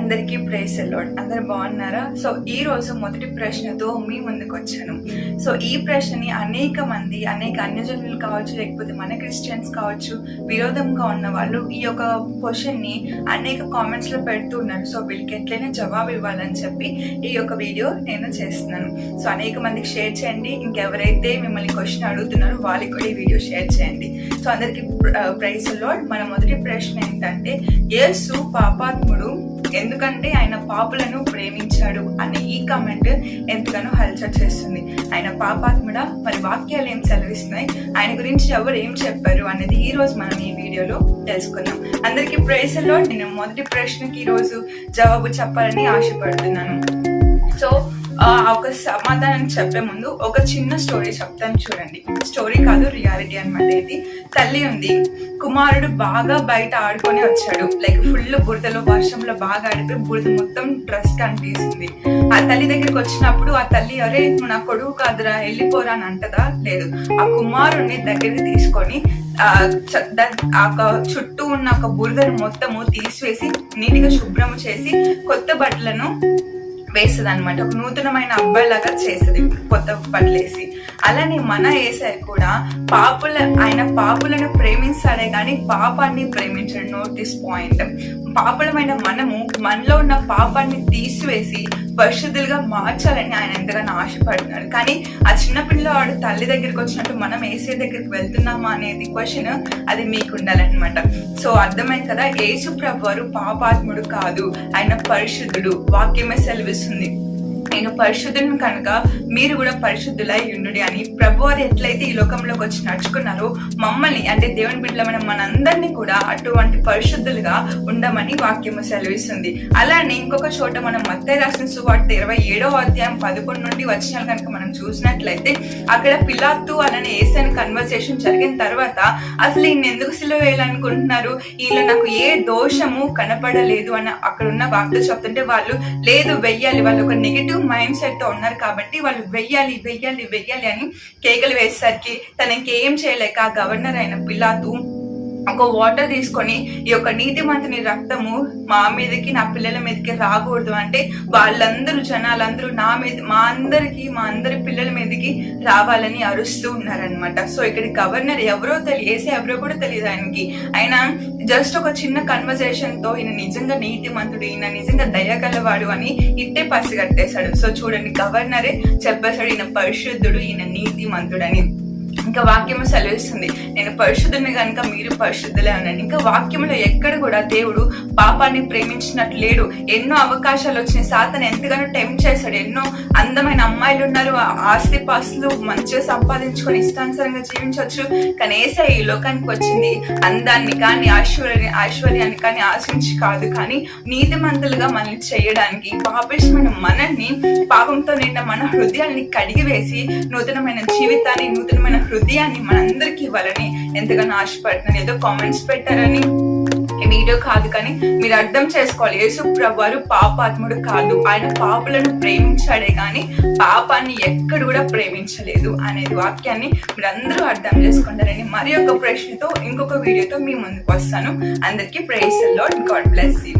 అందరికీ ప్రైస్ ఎల్లోడ్ అందరు బాగున్నారా? సో ఈ రోజు మొదటి ప్రశ్నతో మీ ముందుకు వచ్చాను. సో ఈ ప్రశ్నని అనేక మంది అనేక అన్యజనులు కావచ్చు లేకపోతే మన క్రిస్టియన్స్ కావచ్చు విరోధంగా ఉన్న వాళ్ళు ఈ యొక్క క్వశ్చన్ని అనేక కామెంట్స్లో సో వీళ్ళకి ఎట్లయినా జవాబు ఇవ్వాలని చెప్పి ఈ యొక్క వీడియో నేను చేస్తున్నాను. సో అనేక మందికి షేర్ చేయండి. ఇంకెవరైతే మిమ్మల్ని క్వశ్చన్ అడుగుతున్నారో వాళ్ళకి కూడా ఈ వీడియో షేర్ చేయండి. సో అందరికి ప్రైస్ లోడ్ మన మొదటి ప్రశ్న ఏంటంటే యేసు పాపాత్ముడు ఎందుకంటే ఆయన పాపులను ప్రేమించాడు అనే ఈ కామెంట్ ఎంతగానో హల్చల్ చేస్తుంది. ఆయన పాపాత్ముడ మరి వాక్యాలు ఏం సెలవిస్తున్నాయి? ఆయన గురించి ఎవరు ఏం చెప్పారు అనేది ఈ రోజు మనం ఈ వీడియోలో తెలుసుకుందాం. అందరికీ ప్రేసల్లో నేను మొదటి ప్రశ్నకి ఈ రోజు జవాబు చెప్పాలని ఆశపడుతున్నాను. సో ఒక సమాధానం చెప్పే ముందు ఒక చిన్న స్టోరీ చెప్తాను చూడండి. స్టోరీ కాదు రియాలిటీ అనమాట ఇది. తల్లి ఉంది. కుమారుడు బాగా బయట ఆడుకొని వచ్చాడు. లైక్ ఫుల్ బురదలో వర్షంలో బాగా ఆడిపోయి బురద మొత్తం డ్రెస్ కనిపిస్తుంది. ఆ తల్లి దగ్గరికి వచ్చినప్పుడు ఆ తల్లి అరే నువ్వు నా కొడుకు కాదురా వెళ్ళిపోరా అని అంటదా? లేదు. ఆ కుమారుడిని దగ్గరికి తీసుకొని ఆ ఒక చుట్టూ ఉన్న ఒక బురదను మొత్తము తీసివేసి నీటిగా శుభ్రము చేసి కొత్త బట్టలను వేస్తుంది అనమాట ఒక నూతనమైన అబ్బాయి లాగా చేస్తుంది కొత్త పట్లేసి అలానే మన ఏసై కూడా పాపుల ఆయన పాపులను ప్రేమిస్తాడే కానీ పాపాన్ని ప్రేమించడం. నోటీస్ పాయింట్ పాపలమైన మనము మనలో ఉన్న పాపాన్ని తీసివేసి పరిశుద్ధులుగా మార్చాలని ఆయన ఎంతగానో ఆశపడుతున్నాడు. కానీ ఆ చిన్న పిల్లవాడు తల్లి దగ్గరికి వచ్చినట్టు మనం ఏసే దగ్గరికి వెళ్తున్నామా అనేది క్వశ్చన్ అది మీకు ఉండాలన్నమాట. సో అర్థమైంది కదా? యేసు ప్రభు వారు పాపాత్ముడు కాదు ఆయన పరిశుద్ధుడు. వాక్యమే సెలవిస్తుంది. నేను పరిశుద్ధుని కనుక మీరు కూడా పరిశుద్ధులై ఉండుడి అని ప్రభు వారు ఎట్లయితే ఈ లోకంలోకి వచ్చి నడుచుకున్నారో మమ్మల్ని అంటే దేవుని బిడ్డలమైన మనందరినీ కూడా అటువంటి పరిశుద్ధులుగా ఉండమని వాక్యము సెలవిస్తుంది. అలానే ఇంకొక చోట మనం మత్తయి రాసిన సువార్త ఇరవై ఏడవ అధ్యాయం పదకొండు నుండి వచ్చిన కనుక మనం చూసినట్లయితే అక్కడ పిలాత్తు అలానే ఏసైన కన్వర్సేషన్ జరిగిన తర్వాత అసలు ఈయన ఎందుకు సిలువ వేయాలనుకుంటున్నారు ఈయన నాకు ఏ దోషము కనపడలేదు అని అక్కడ ఉన్న వార్తలు చెప్తుంటే వాళ్ళు లేదు వెయ్యాలి వాళ్ళు ఒక నెగిటివ్ మైండ్ సెట్తో ఉన్నారు కాబట్టి వాళ్ళు వెయ్యాలి వెయ్యాలి వెయ్యాలి అని కేకలు వేసేసరికి తనకి ఏం చేయలేక ఆ గవర్నర్ అయిన పిలాతు ఒక వాటర్ తీసుకొని ఈ యొక్క నీతి మంత్రిని రక్తము మా మీదకి నా పిల్లల మీదకి రాకూడదు. అంటే వాళ్ళందరూ జనాలందరూ నా మీద మా అందరికి మా అందరి పిల్లల మీదకి రావాలని అరుస్తూ ఉన్నారనమాట సో ఇక్కడ గవర్నర్ ఎవరో తెలియ ఏసే ఎవరో కూడా తెలియదు ఆయనకి. ఆయన జస్ట్ ఒక చిన్న కన్వర్సేషన్తో ఈయన నిజంగా నీతి మంతుడు ఈయన నిజంగా దయగలవాడు అని ఇట్టే పసిగట్టేశాడు. సో చూడండి గవర్నరే చెప్పేశాడు ఈయన పరిశుద్ధుడు ఈయన నీతి మంతుడని ఇంకా వాక్యము సెలవిస్తుంది. నేను పరిశుద్ధుని కనుక మీరు పరిశుద్ధులే ఉన్నాను ఇంకా వాక్యంలో ఎక్కడ కూడా దేవుడు పాపాన్ని ప్రేమించినట్టు లేడు. ఎన్నో అవకాశాలు వచ్చినాయి. సాతను ఎంతగానో టెంప్ట్ చేశాడు. ఎన్నో అందమైన అమ్మాయిలు ఉన్నారు. ఆస్తి పాస్తులు మంచిగా సంపాదించుకొని ఇష్టానుసారంగా జీవించవచ్చు. కానీ ఏసై ఈ లోకానికి వచ్చింది. అందాన్ని కానీ ఐశ్వర్య ఐశ్వర్యాన్ని కానీ ఆశించి కాదు. కానీ నీతిమంతులుగా మనల్ని చేయడానికి పాపిష్టమైన మనల్ని పాపంతో నిండా మన హృదయాన్ని కడిగివేసి నూతనమైన జీవితాన్ని నూతనమైన హృదయాన్ని మనందరికి ఇవ్వాలని ఎంతగానో ఆశపడుతున్నాను. ఏదో కామెంట్స్ పెట్టారని. వీడియో కాదు కానీ మీరు అర్థం చేసుకోవాలి. యేసు ప్రభువారు పాపాత్ముడు కాదు. ఆయన పాపులను ప్రేమించాడే కానీ పాపాన్ని ఎక్కడ కూడా ప్రేమించలేదు అనే వాక్యాన్ని మీరు అందరూ అర్థం చేసుకుంటారని మరి ఒక ప్రశ్నతో ఇంకొక వీడియోతో మీ ముందుకు వస్తాను. అందరికీ ప్రేస్లో గాడ్ బ్లెస్ యూ